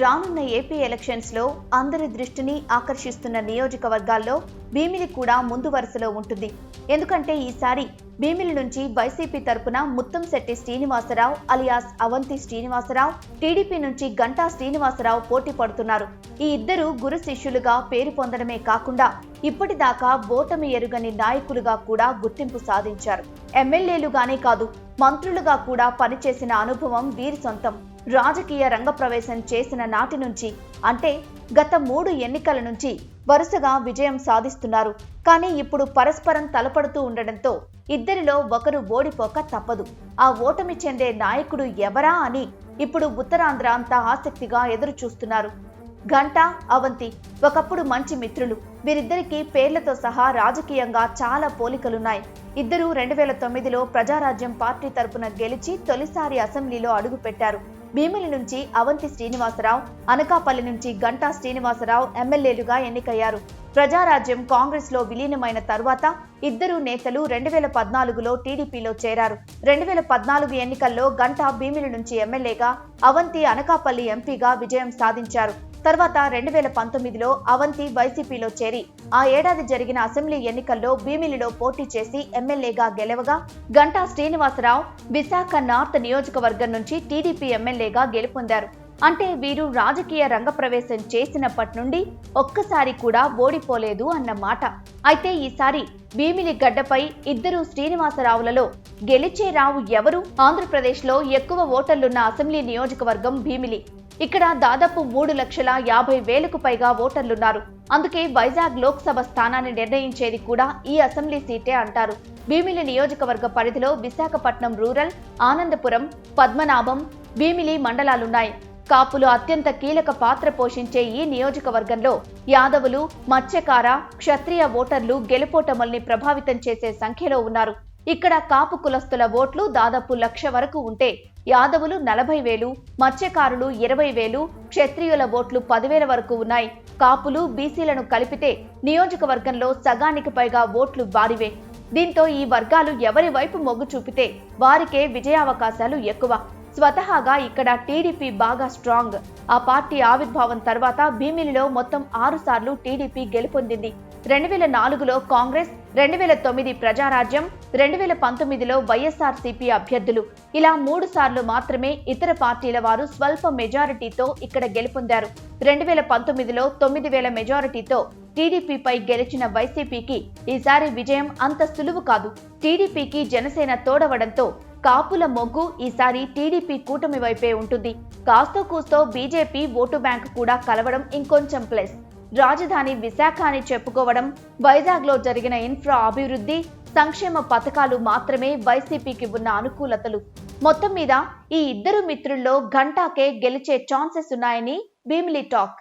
రానున్న ఏపీ ఎలక్షన్స్లో అందరి దృష్టిని ఆకర్షిస్తున్న నియోజకవర్గాల్లో భీమిలి కూడా ముందు వరుసలో ఉంటుంది. ఎందుకంటే ఈసారి భీమిలి నుంచి వైసీపీ తరపున ముత్తంశెట్టి శ్రీనివాసరావు అలియాస్ అవంతి శ్రీనివాసరావు టీడీపీ నుంచి గంటా శ్రీనివాసరావు పోటీ పడుతున్నారు. ఈ ఇద్దరు గురు శిష్యులుగా పేరు పొందడమే కాకుండా ఇప్పటిదాకా ఓటమి ఎరుగని నాయకులుగా కూడా గుర్తింపు సాధించారు. ఎమ్మెల్యేలుగానే కాదు మంత్రులుగా కూడా పనిచేసిన అనుభవం వీరి సొంతం. రాజకీయ రంగప్రవేశం చేసిన నాటి నుంచి అంటే గత మూడు ఎన్నికల నుంచి వరుసగా విజయం సాధిస్తున్నారు. కానీ ఇప్పుడు పరస్పరం తలపడుతూ ఉండడంతో ఇద్దరిలో ఒకరు ఓడిపోక తప్పదు. ఆ ఓటమి చెందే నాయకుడు ఎవరా అని ఇప్పుడు ఉత్తరాంధ్ర అంతా ఆసక్తిగా ఎదురు చూస్తున్నారు గంట అవంతి ఒకప్పుడు మంచి మిత్రులు. వీరిద్దరికీ పేర్లతో సహా రాజకీయంగా చాలా పోలికలున్నాయి. ఇద్దరూ రెండు వేల తొమ్మిదిలో ప్రజారాజ్యం పార్టీ తరపున గెలిచి తొలిసారి అసెంబ్లీలో అడుగుపెట్టారు. భీమిలి నుంచి అవంతి శ్రీనివాసరావు అనకాపల్లి నుంచి గంటా శ్రీనివాసరావు ఎమ్మెల్యేలుగా ఎన్నికయ్యారు. ప్రజారాజ్యం కాంగ్రెస్లో విలీనమైన తర్వాత ఇద్దరు నేతలు రెండు వేల పద్నాలుగులో టీడీపీలో చేరారు. రెండు వేల పద్నాలుగు ఎన్నికల్లో గంటా భీమిలి నుంచి ఎమ్మెల్యేగా అవంతి అనకాపల్లి ఎంపీగా విజయం సాధించారు. తర్వాత రెండు వేల పంతొమ్మిదిలో అవంతి వైసీపీలో చేరి ఆ ఏడాది జరిగిన అసెంబ్లీ ఎన్నికల్లో భీమిలిలో పోటీ చేసి ఎమ్మెల్యేగా గెలవగా గంటా శ్రీనివాసరావు విశాఖ నార్త్ నియోజకవర్గం నుంచి టీడీపీ ఎమ్మెల్యేగా గెలుపొందారు. అంటే వీరు రాజకీయ రంగప్రవేశం చేసినప్పటి నుండి ఒక్కసారి కూడా ఓడిపోలేదు అన్నమాట అయితే ఈసారి భీమిలి గడ్డపై ఇద్దరు శ్రీనివాసరావులలో గెలిచే రావు ఎవరు? ఆంధ్రప్రదేశ్లో ఎక్కువ ఓటర్లున్న అసెంబ్లీ నియోజకవర్గం భీమిలి. ఇక్కడ దాదాపు మూడు లక్షల యాభై వేలకు పైగా ఓటర్లున్నారు. అందుకే వైజాగ్ లోక్సభ స్థానాన్ని నిర్ణయించేది కూడా ఈ అసెంబ్లీ సీటే అంటారు. భీమిలి నియోజకవర్గ పరిధిలో విశాఖపట్నం రూరల్ ఆనందపురం పద్మనాభం భీమిలి మండలాలున్నాయి. కాపులు అత్యంత కీలక పాత్ర పోషించే ఈ నియోజకవర్గంలో యాదవులు మత్స్యకార క్షత్రియ ఓటర్లు గెలుపోటముల్ని ప్రభావితం చేసే సంఖ్యలో ఉన్నారు. ఇక్కడ కాపు కులస్తుల ఓట్లు దాదాపు లక్ష వరకు ఉంటే యాదవులు నలభై వేలు మత్స్యకారులు ఇరవై వేలు క్షత్రియుల ఓట్లు పదివేల వరకు ఉన్నాయి. కాపులు బీసీలను కలిపితే నియోజకవర్గంలో సగానికి పైగా ఓట్లు వారివే. దీంతో ఈ వర్గాలు ఎవరి వైపు మొగ్గు చూపితే వారికే విజయావకాశాలు ఎక్కువ. స్వతహాగా ఇక్కడ టీడీపీ బాగా స్ట్రాంగ్. ఆ పార్టీ ఆవిర్భావం తర్వాత భీమిలిలో మొత్తం ఆరు సార్లు టీడీపీ గెలుపొందింది. రెండు వేల నాలుగులో కాంగ్రెస్ రెండు వేల తొమ్మిది ప్రజారాజ్యం రెండు వేల పంతొమ్మిదిలో వైఎస్ఆర్సీపీ అభ్యర్థులు. ఇలా మూడు సార్లు మాత్రమే ఇతర పార్టీల వారు స్వల్ప మెజారిటీతో ఇక్కడ గెలుపొందారు. రెండు వేల పంతొమ్మిదిలో తొమ్మిది వేల మెజారిటీతో టీడీపీపై గెలిచిన వైసీపీకి ఈసారి విజయం అంత సులువు కాదు. టీడీపీకి జనసేన తోడవడంతో కాపుల మొగ్గు ఈసారి టీడీపీ కూటమి వైపే ఉంటుంది. కాస్తో కూస్తో బీజేపీ ఓటు బ్యాంక్ కూడా కలవడం ఇంకొంచెం ప్లస్. రాజధాని విశాఖ అని చెప్పుకోవడం వైజాగ్లో జరిగిన ఇన్ఫ్రా అభివృద్ధి సంక్షేమ పథకాలు మాత్రమే వైసీపీకి ఉన్న అనుకూలతలు. మొత్తం మీద ఈ ఇద్దరు మిత్రుల్లో గంటాకే గెలిచే ఛాన్సెస్ ఉన్నాయని భీమిలి టాక్.